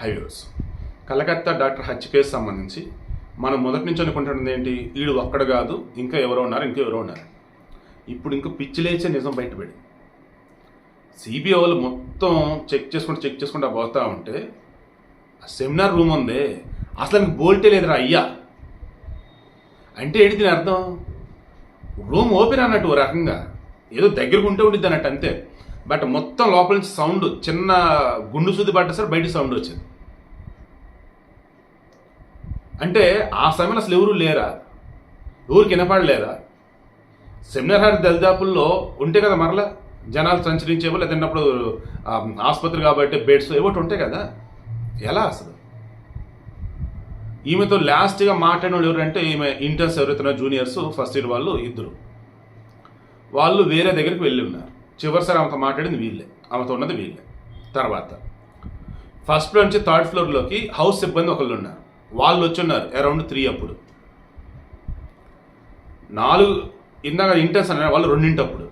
Highways Calcutta doctor హత్య కేసు సంబంధించి మనం మొదటి నుంచి అనుకుంటున్నది ఏంటి? వీడు ఒక్కడ కాదు ఇంకా ఎవరో ఉన్నారు ఇంకా ఎవరో ఉన్నారు. ఇప్పుడు ఇంకా పిచ్చిలేచే నిజం బయటపడి సిబిఐ వాళ్ళు మొత్తం చెక్ చేసుకుంటూ చెక్ చేసుకుంటూ పోతా ఉంటే ఆ సెమినార్ రూమ్ ఉంది. అసలు నీకు బోల్టే లేదురా అయ్యా. అంటే ఏంటి దీని అర్థం? రూమ్ ఓపెన్ అన్నట్టు ఓ రకంగా ఏదో దగ్గరకు ఉంటే ఉండిద్ది అన్నట్టు అంతే. బట్ మొత్తం లోపల నుంచి సౌండ్ చిన్న గుండు సుది పడ్డసరి బయట సౌండ్ వచ్చింది. అంటే ఆ సమయంలో అసలు ఎవరు లేరా? ఎవరికి వినపడలేదా? సెమినార్ హాల్ దరిదాపుల్లో ఉంటే కదా మరలా? జనాలు సంచరించేవో లేదన్నప్పుడు ఆసుపత్రి కాబట్టి బెడ్స్ ఏవోటి ఉంటాయి కదా? ఎలా అసలు? ఈమెతో లాస్ట్గా మాట్లాడిన వాళ్ళు ఎవరంటే ఈమె ఇంటర్న్స్ ఎవరైతే జూనియర్స్ ఫస్ట్ ఇయర్ వాళ్ళు ఇద్దరు. వాళ్ళు వేరే దగ్గరికి వెళ్ళి ఉన్నారు. చివరిసారి ఆమెతో మాట్లాడింది వీళ్ళే. ఆమెతో ఉన్నది వీళ్ళే. తర్వాత ఫస్ట్ ఫ్లోర్ నుంచి థర్డ్ ఫ్లోర్లోకి హౌస్ సిబ్బంది ఒకళ్ళు ఉన్నారు వాళ్ళు వచ్చి ఉన్నారు అరౌండ్ త్రీ అప్పుడు. నాలుగు ఇందాక ఇంటర్స్ అన్నారు వాళ్ళు రెండింటప్పుడు.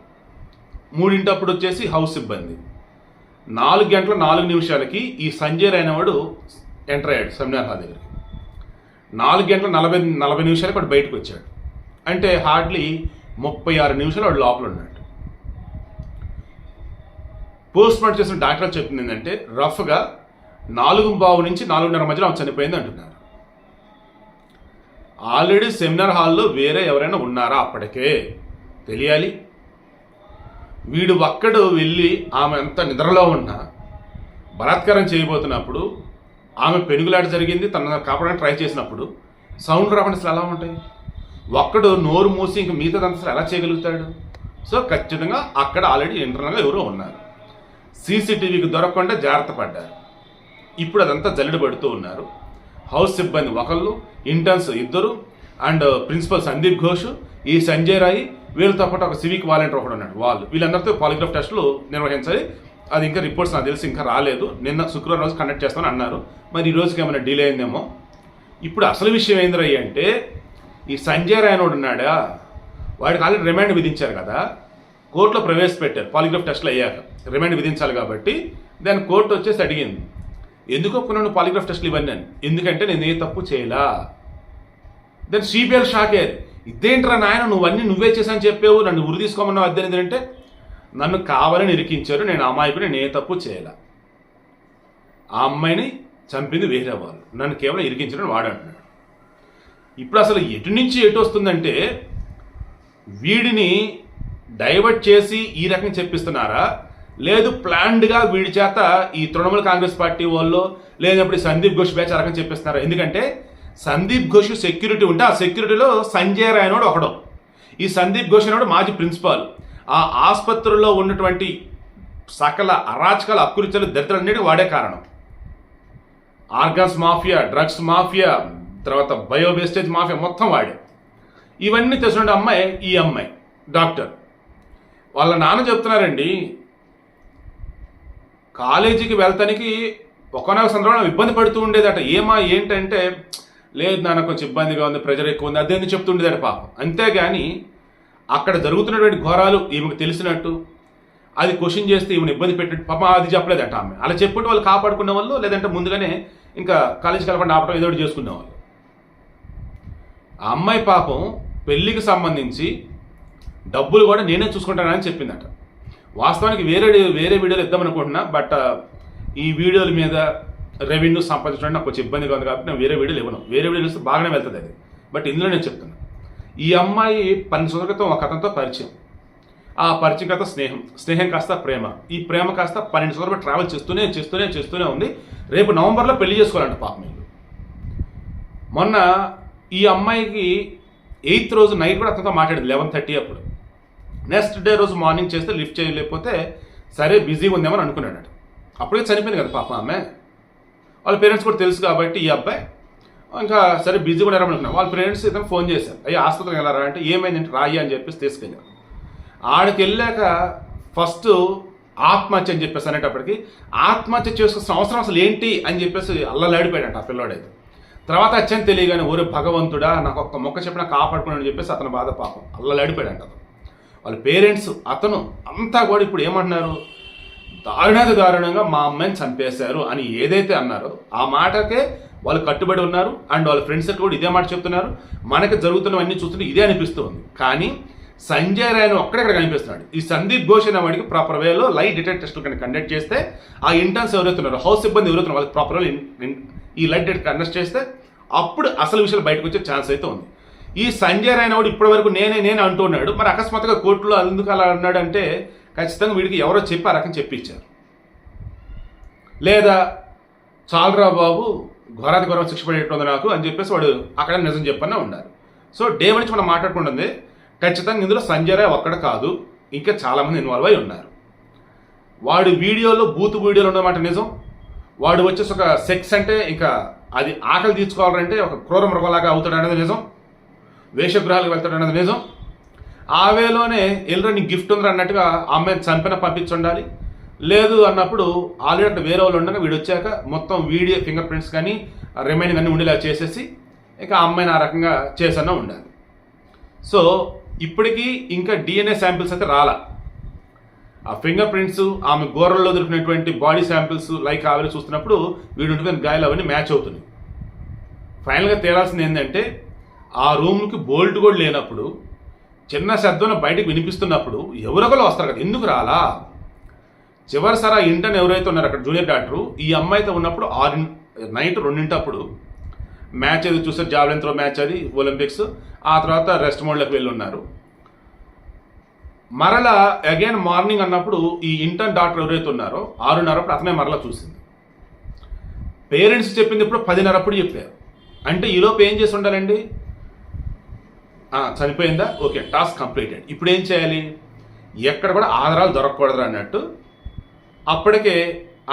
మూడింటప్పుడు వచ్చేసి హౌస్ సిబ్బంది. నాలుగు గంటల నాలుగు నిమిషాలకి ఈ సంజయ్ అనేవాడు ఎంటర్ అయ్యాడు సెమినార్ హాల్ దగ్గరికి. నాలుగు గంటల నలభై నలభై నిమిషాలకి వాడు బయటకు వచ్చాడు. అంటే హార్డ్లీ ముప్పై ఆరు నిమిషాలు వాడు లోపల ఉన్నాడు. పోస్ట్ మార్టం చేసిన డాక్టర్ చెప్పింది ఏంటంటే రఫ్గా నాలుగు బావు నుంచి నాలుగున్నర మధ్యలో ఆమె చనిపోయింది అంటున్నారు. ఆల్రెడీ సెమినార్ హాల్లో వేరే ఎవరైనా ఉన్నారా అప్పటికే? తెలియాలి. వీడు ఒక్కడు వెళ్ళి ఆమె ఎంత నిద్రలో ఉన్నా బలాత్కారం చేయబోతున్నప్పుడు ఆమె పెనుగులాట జరిగింది తన కాపాడడానికి ట్రై చేసినప్పుడు సౌండ్ రాకుండా అసలు ఎలా ఉంటాయి? ఒక్కడు నోరు మూసి ఇంక మిగతాదంతా అసలు ఎలా చేయగలుగుతాడు? సో ఖచ్చితంగా అక్కడ ఆల్రెడీ ఇంటర్నల్గా ఎవరో ఉన్నారు. సీసీటీవీకి దొరకకుండా జాగ్రత్త పడ్డారు. ఇప్పుడు అదంతా జల్లెడ పడుతూ ఉన్నారు. హౌస్ సిబ్బంది ఒకళ్ళు ఇంటర్న్స్ ఇద్దరు అండ్ ప్రిన్సిపల్ సందీప్ ఘోష్ ఈ సంజయ్ రాయ్ వీళ్ళతో పాటు ఒక సివిక్ వాలంటీర్ ఒకడు ఉన్నాడు. వాళ్ళు వీళ్ళందరితో పాలిగ్రాఫ్ టెస్టులు నిర్వహించాలి. అది ఇంకా రిపోర్ట్స్ నాకు తెలిసి ఇంకా రాలేదు. నిన్న శుక్రవారం రోజు కండక్ట్ చేస్తామని అన్నారు. మరి ఈ రోజుకి ఏమైనా డిలే అయిందేమో? ఇప్పుడు అసలు విషయం ఏంద్రయ్య అంటే ఈ సంజయ్ రాయ్ ఉన్నాడా? వాడికి ఆల్రెడీ రిమాండ్ విధించారు కదా. కోర్టులో ప్రవేశపెట్టారు. పాలిగ్రాఫ్ టెస్ట్లు అయ్యాక. రిమాండ్ విధించాలి కాబట్టి దాని కోర్టు వచ్చేసి అడిగింది. ఎందుకు ఒప్పుకున్నాను పాలిగ్రాఫ్ టెస్ట్లు ఇవన్నీ అని? ఎందుకంటే నేను ఏ తప్పు చేయలా? Then CBI shock. అయ్యారు ఇదేంట్రా నాయన నువ్వు అన్నీ నువ్వే చేశాను చెప్పావు. నన్ను ఉరి తీసుకోమన్నావు అద్దెని ఏంటంటే నన్ను కావాలని ఇరికించారు. నేను అమ్మాయికి నేను ఏ తప్పు చేయలా. ఆ అమ్మాయిని చంపింది వేరే వాళ్ళు. నన్ను కేవలం ఇరికించడం వాడు అంటున్నాడు. ఇప్పుడు అసలు ఎటు నుంచి ఎటు వస్తుందంటే వీడిని డైవర్ట్ చేసి ఈ రకంగా చెప్పిస్తున్నారా? లేదు ప్లాన్డ్గా వీడి చేత ఈ తృణమూల కాంగ్రెస్ పార్టీ వాళ్ళు లేనప్పుడు సందీప్ ఘోష్ బ్యాచ్ రకం రకంగా చెప్పిస్తున్నారా? ఎందుకంటే సందీప్ ఘోష్ సెక్యూరిటీ ఉంటే ఆ సెక్యూరిటీలో సంజయ్ రాయ్ అనేవాడు ఒకడు. ఈ సందీప్ ఘోష్ అనేవాడు మాజీ ప్రిన్సిపాల్. ఆ ఆసుపత్రిలో ఉన్నటువంటి సకల అరాచకాల అక్కురిచలు దరిద్రన్నిటికీ వాడే కారణం. ఆర్గాన్స్ మాఫియా డ్రగ్స్ మాఫియా తర్వాత బయో వేస్టేజ్ మాఫియా మొత్తం వాడే. ఇవన్నీ తెలిసిన అమ్మాయి ఈ అమ్మాయి డాక్టర్. వాళ్ళ నాన్న చెప్తున్నారండి కాలేజీకి వెళ్తానికి ఒకనొక సందర్భంలో ఇబ్బంది పడుతూ ఉండేదట. ఏమా ఏంటంటే లేదు నాన్న కొంచెం ఇబ్బందిగా ఉంది ప్రెజర్ ఎక్కువ ఉంది అదే చెప్తుండేదట పాపం. అంతేగాని అక్కడ జరుగుతున్నటువంటి ఘోరాలు ఈమెకు తెలిసినట్టు అది క్వశ్చన్ చేస్తే ఈమెను ఇబ్బంది పెట్టినట్టు పాప అది చెప్పలేదట ఆమె. అలా చెప్పుకుంటే వాళ్ళు కాపాడుకునే వాళ్ళు లేదంటే ముందుగానే ఇంకా కాలేజీకి వెళ్ళకుండా ఆపడం ఏదో ఒకటి చేసుకునే వాళ్ళు ఆ అమ్మాయి పాపం పెళ్ళికి సంబంధించి డబ్బులు కూడా నేనే చూసుకుంటానని చెప్పిందట. వాస్తవానికి వేరే వేరే వీడియోలు ఇద్దాం అనుకుంటున్నా బట్ ఈ వీడియోల మీద రెవెన్యూ సంపాదించడానికి నాకు కొంచెం ఇబ్బందిగా ఉంది కాబట్టి నేను వేరే వీడియోలు ఇవ్వను. వేరే వీడియోలు ఇస్తే బాగానే వెళ్తుంది అది. బట్ ఇందులో నేను చెప్తున్నా. ఈ అమ్మాయి పన్నెండు సంవత్సరాల క్రితం ఒక అతనితో పరిచయం. ఆ పరిచయం కాస్త స్నేహం. స్నేహం కాస్త ప్రేమ. ఈ ప్రేమ కాస్త పన్నెండు సంవత్సరాలు ట్రావెల్ చేస్తూనే చేస్తూనే చేస్తూనే ఉంది. రేపు నవంబర్లో పెళ్ళి చేసుకోవాలంట పాప మీరు మొన్న ఈ అమ్మాయికి ఎయిత్ రోజు నైట్ కూడా అతనితో మాట్లాడింది లెవెన్ థర్టీ అప్పుడు. నెక్స్ట్ డే రోజు మార్నింగ్ చేస్తే లిఫ్ట్ చేయలేకపోతే సరే బిజీగా ఉందేమని అనుకున్నాడు అప్పటికే చనిపోయింది కదా పాప ఆమె. వాళ్ళ పేరెంట్స్ కూడా తెలుసు కాబట్టి ఈ అబ్బాయి ఇంకా సరే బిజీ కూడా అనుకున్నాను వాళ్ళ పేరెంట్స్ ఇతను ఫోన్ చేశారు. అయ్యా ఆసుపత్రికి వెళ్ళారా అంటే ఏమైందంటే రాయి అని చెప్పేసి తీసుకెళ్ళారు. ఆడికి వెళ్ళాక ఫస్ట్ ఆత్మహత్య అని చెప్పేసి అనేటప్పటికి ఆత్మహత్య చేసుకున్న అవసరం అసలు ఏంటి? అని చెప్పేసి అల్లలాడిపోయాడంట ఆ పిల్లోడైతే. తర్వాత అచ్చని తెలియగానే ఊరే భగవంతుడా నాకు ఒక్క మొక్క చెప్పిన కాపాడుకున్నాడు చెప్పేసి అతను బాధ పాపం అల్లలాడిపోయాడంట అతను. వాళ్ళ పేరెంట్స్ అతను అంతా కూడా ఇప్పుడు ఏమంటున్నారు? దారుణాతి దారుణంగా మా అమ్మాయిని చంపేశారు అని ఏదైతే అన్నారో ఆ మాటకే వాళ్ళు కట్టుబడి ఉన్నారు. అండ్ వాళ్ళ ఫ్రెండ్స్ కూడా ఇదే మాట చెప్తున్నారు. మనకి జరుగుతున్నవన్నీ చూస్తుంటే ఇదే అనిపిస్తుంది. కానీ సంజయ్ రాయన్ ఒక్కడెక్కడ కనిపిస్తున్నాడు? ఈ సందీప్ ఘోష్ అనే వాడికి ప్రాపర్ వేలో లైట్ డిటెక్ట్ టెస్ట్ కనుక కండక్ట్ చేస్తే ఆ ఇంటర్న్స్ ఎవరైతున్నారు హౌస్ సిబ్బంది ఎవరైతున్నారు వాళ్ళకి ప్రాపర్ ఈ లైట్ డిటెక్ట్ కండక్ట్ చేస్తే అప్పుడు అసలు విషయాలు బయటకు వచ్చే ఛాన్స్ అయితే ఉంది. ఈ సంజయ్ రాయన్ వాడు నేనే నేను అంటున్నాడు. మరి అకస్మాత్తుగా కోర్టులో ఎందుకు అలా అన్నాడు అంటే ఖచ్చితంగా వీడికి ఎవరో చెప్పి ఆ రకం చెప్పించారు లేదా చాలరా బాబు ఘోరాది ఘోరం శిక్ష పడేటుంది నాకు అని చెప్పేసి వాడు అక్కడ నిజం చెప్పనే ఉండాలి. సో డే నుంచి మనం మాట్లాడుకుంటుంది ఖచ్చితంగా ఇందులో సంజయ్ రాయ్ ఒక్కడ కాదు ఇంకా చాలామంది ఇన్వాల్వ్ అయి ఉన్నారు. వాడు వీడియోలో బూత్ వీడియోలు ఉన్నమాట నిజం. వాడు వచ్చేసి ఒక సెక్స్ అంటే ఇంకా అది ఆకలి తీర్చుకోవాలంటే ఒక క్రూర మృగలాగా అవుతాడు అనేది నిజం. వేషగృహాలకు వెళ్తాడు అన్నది నిజం. ఆవేలోనే వేలోనే నీకు గిఫ్ట్ ఉందిరా అన్నట్టుగా అమ్మాయిని చంపిన పంపించుండాలి. లేదు అన్నప్పుడు ఆల్రెడీ అక్కడ వేరే వాళ్ళు ఉండగా వీడు వచ్చాక మొత్తం వీడియో ఫింగర్ ప్రింట్స్ కానీ రిమైనింగ్ అన్నీ ఉండేలా చేసేసి ఇక ఆ అమ్మాయిని ఆ రకంగా చేసన్నా ఉండాలి. సో ఇప్పటికీ ఇంకా డిఎన్ఏ శాంపిల్స్ అయితే రాలా. ఆ ఫింగర్ ప్రింట్స్ ఆమె గోరల్లో దొరికినటువంటి బాడీ శాంపిల్స్ లైక్ ఆవిరి చూస్తున్నప్పుడు వీడు ఉంటున్న గాయాలు అవన్నీ మ్యాచ్ అవుతున్నాయి. ఫైనల్గా తేలాల్సింది ఏంటంటే ఆ రూమ్కి బోల్ట్ కూడా లేనప్పుడు చిన్న శబ్దం బయటకు వినిపిస్తున్నప్పుడు ఎవరొకరు వస్తారు కదా ఎందుకు రాలా? చివరిసారి ఆ ఇంటర్న్ ఎవరైతే ఉన్నారో అక్కడ జూనియర్ డాక్టరు ఈ అమ్మాయితో ఉన్నప్పుడు ఆరు నైట్ రెండింటప్పుడు మ్యాచ్ అది చూస్తే జావలిన్ త్రో మ్యాచ్ అది ఒలింపిక్స్ ఆ తర్వాత రెస్ట్ మోడ్లోకి వెళ్ళి ఉన్నారు. మరలా అగైన్ మార్నింగ్ అన్నప్పుడు ఈ ఇంటర్న్ డాక్టర్ ఎవరైతే ఉన్నారో ఆరున్నరప్పుడు అతనే మరలా చూసింది. పేరెంట్స్ చెప్పింది ఇప్పుడు పదిన్నరప్పుడు చెప్పారు. అంటే ఈలోపు ఏం చేసి ఉండాలండి? చనిపోయిందా ఓకే టాస్క్ కంప్లీటెడ్. ఇప్పుడు ఏం చేయాలి? ఎక్కడ కూడా ఆధారాలు దొరకకూడదు అన్నట్టు అప్పటికే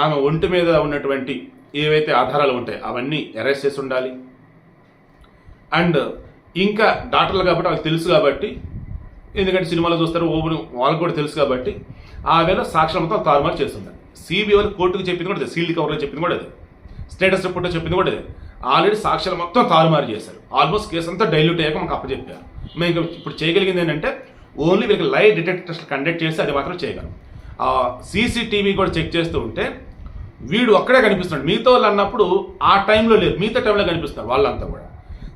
ఆమె ఒంటి మీద ఉన్నటువంటి ఏవైతే ఆధారాలు ఉంటాయి అవన్నీ అరెస్ట్ చేసి ఉండాలి. అండ్ ఇంకా డాక్టర్లు కాబట్టి వాళ్ళకి తెలుసు కాబట్టి ఎందుకంటే సినిమాలో చూస్తారు ఓపెన్ వాళ్ళకి కూడా తెలుసు కాబట్టి ఆ వేళ సాక్ష్యం మొత్తం తారుమారు చేస్తుంది సిబిఐ వాళ్ళు కోర్టుకు చెప్పింది కూడా అదే సీల్డ్ కవర్లో చెప్పింది కూడా అదే స్టేటస్ రిపోర్ట్లో చెప్పింది కూడా అదే. ఆల్రెడీ సాక్ష్యాలు మొత్తం తారుమారు చేశారు. ఆల్మోస్ట్ కేసు అంతా డైల్యూట్ అయ్యాక మాకు అప్పచెప్పారు. మేము ఇప్పుడు చేయగలిగింది ఏంటంటే ఓన్లీ వీళ్ళకి లైవ్ డిటెక్ట్ టెస్ట్ కండక్ట్ చేసి అది మాత్రం చేయగలం. ఆ సీసీటీవీ కూడా చెక్ చేస్తూ ఉంటే వీడు ఒక్కడే కనిపిస్తున్నాడు. మిగతా వాళ్ళు అన్నప్పుడు ఆ టైంలో లేదు మిగతా టైంలో కనిపిస్తారు వాళ్ళంతా కూడా.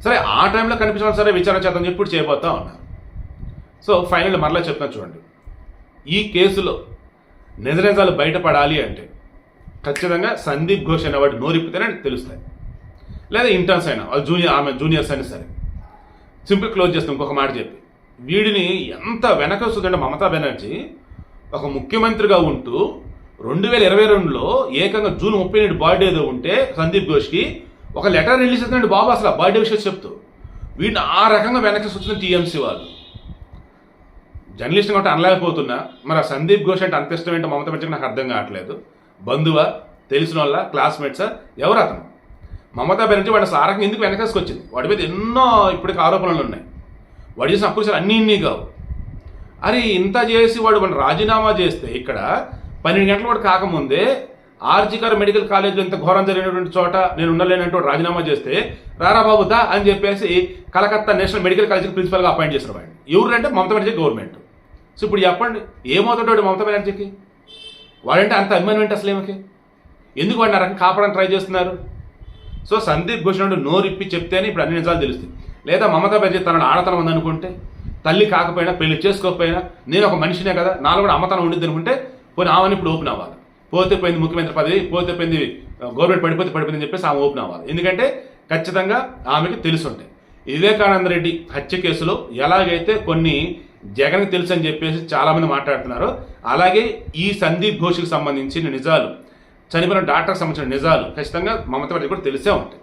సరే ఆ టైంలో కనిపించడం సరే విచారణ చేద్దాం చెప్పి ఇప్పుడు చేయబోతా ఉన్నారు. సో ఫైనల్ మరలా చెప్తాను చూడండి. ఈ కేసులో నిజ నిజాలు బయటపడాలి అంటే ఖచ్చితంగా సందీప్ ఘోష్ అనేవాడు నోరిప్పితేనే తెలుస్తాయి. లేదా ఇంటర్న్స్ అయినా వాళ్ళు జూనియర్ ఆమె జూనియర్స్ అయినా సరే. సింపుల్ క్లోజ్ చేస్తాం ఇంకొక మాట చెప్పి. వీడిని ఎంత వెనక వస్తుందంటే మమతా బెనర్జీ ఒక ముఖ్యమంత్రిగా ఉంటూ రెండు వేల ఇరవై రెండులో ఏకంగా జూన్ ముప్పై ఏడు బర్త్డే ఏదో ఉంటే సందీప్ ఘోష్కి ఒక లెటర్ రిలీజ్ అవుతుందండి బాబు అసలు బర్త్డే విషయం చెప్తూ. వీడిని ఆ రకంగా వెనక్కి వస్తుంది టీఎంసీ వాళ్ళు. జర్నలిస్ట్ కాబట్టి అనలేకపోతున్నా. మరి ఆ సందీప్ ఘోష్ అంటే అంత ఇష్టం ఏంటో మమత బెనర్జీకి నాకు అర్థం కావట్లేదు. బంధువా తెలిసిన వాళ్ళ క్లాస్మేట్సా ఎవరు అతను? మమతా బెనర్జీ వాడు అసలు ఎందుకు రకంగా ఎందుకు వెనకేసుకొచ్చింది? వాడి మీద ఎన్నో ఇప్పటికి ఆరోపణలు ఉన్నాయి. వాడు చేసిన అప్పుసారి అన్నీ ఇన్ని కావు. అరే ఇంత చేసి వాడు మన రాజీనామా చేస్తే ఇక్కడ పన్నెండు గంటలు వాడు కాకముందే ఆర్జికర్ మెడికల్ కాలేజ్లో ఇంత ఘోరం జరిగినటువంటి చోట నేను ఉండలేనంటూ వాడు రాజీనామా చేస్తే రారా బాబుదా అని చెప్పేసి కలకత్తా నేషనల్ మెడికల్ కాలేజ్కి ప్రిన్సిపల్గా అపాయింట్ చేసిన వాడిని. ఎవరంటే మమతా బెనర్జీ గవర్నమెంట్. సో ఇప్పుడు చెప్పండి ఏమవుతాడు వాడు మమతా బెనర్జీకి? వాడంటే అంత అభిమానం ఏంటి అసలు ఏమకి ఎందుకు వాడిని ఆ రకంగా కాపాడడానికి ట్రై చేస్తున్నారు? సో సందీప్ భూషణుడు నుండి నోరిప్పి చెప్తేనే ఇప్పుడు అన్ని నిజాలు తెలుస్తాయి. లేదా మమతా బెర్జీ తనను ఆడతనం ఉందనుకుంటే తల్లి కాకపోయినా పెళ్ళి చేసుకోకపోయినా నేను ఒక మనిషినే కదా నాలో కూడా అమ్మతనం ఉండిద్ది అనుకుంటే పోనీ ఆమెను ఇప్పుడు ఓపెన్ అవ్వాలి. పోతే పోయింది ముఖ్యమంత్రి పదవి పోతే పోయింది గవర్నమెంట్ పడిపోతే పడిపోయింది అని చెప్పేసి ఆమె ఓపెన్ అవ్వాలి. ఎందుకంటే ఖచ్చితంగా ఆమెకి తెలిసి ఉంటాయి వివేకానంద రెడ్డి హత్య కేసులో ఎలాగైతే కొన్ని జగన్కి తెలుసు అని చెప్పేసి చాలామంది మాట్లాడుతున్నారు అలాగే ఈ సందీప్ ఘోష్కి సంబంధించిన నిజాలు చనిపోయిన డాక్టర్కి సంబంధించిన నిజాలు ఖచ్చితంగా మమతా బెనర్జీ కూడా తెలిసే ఉంటాయి.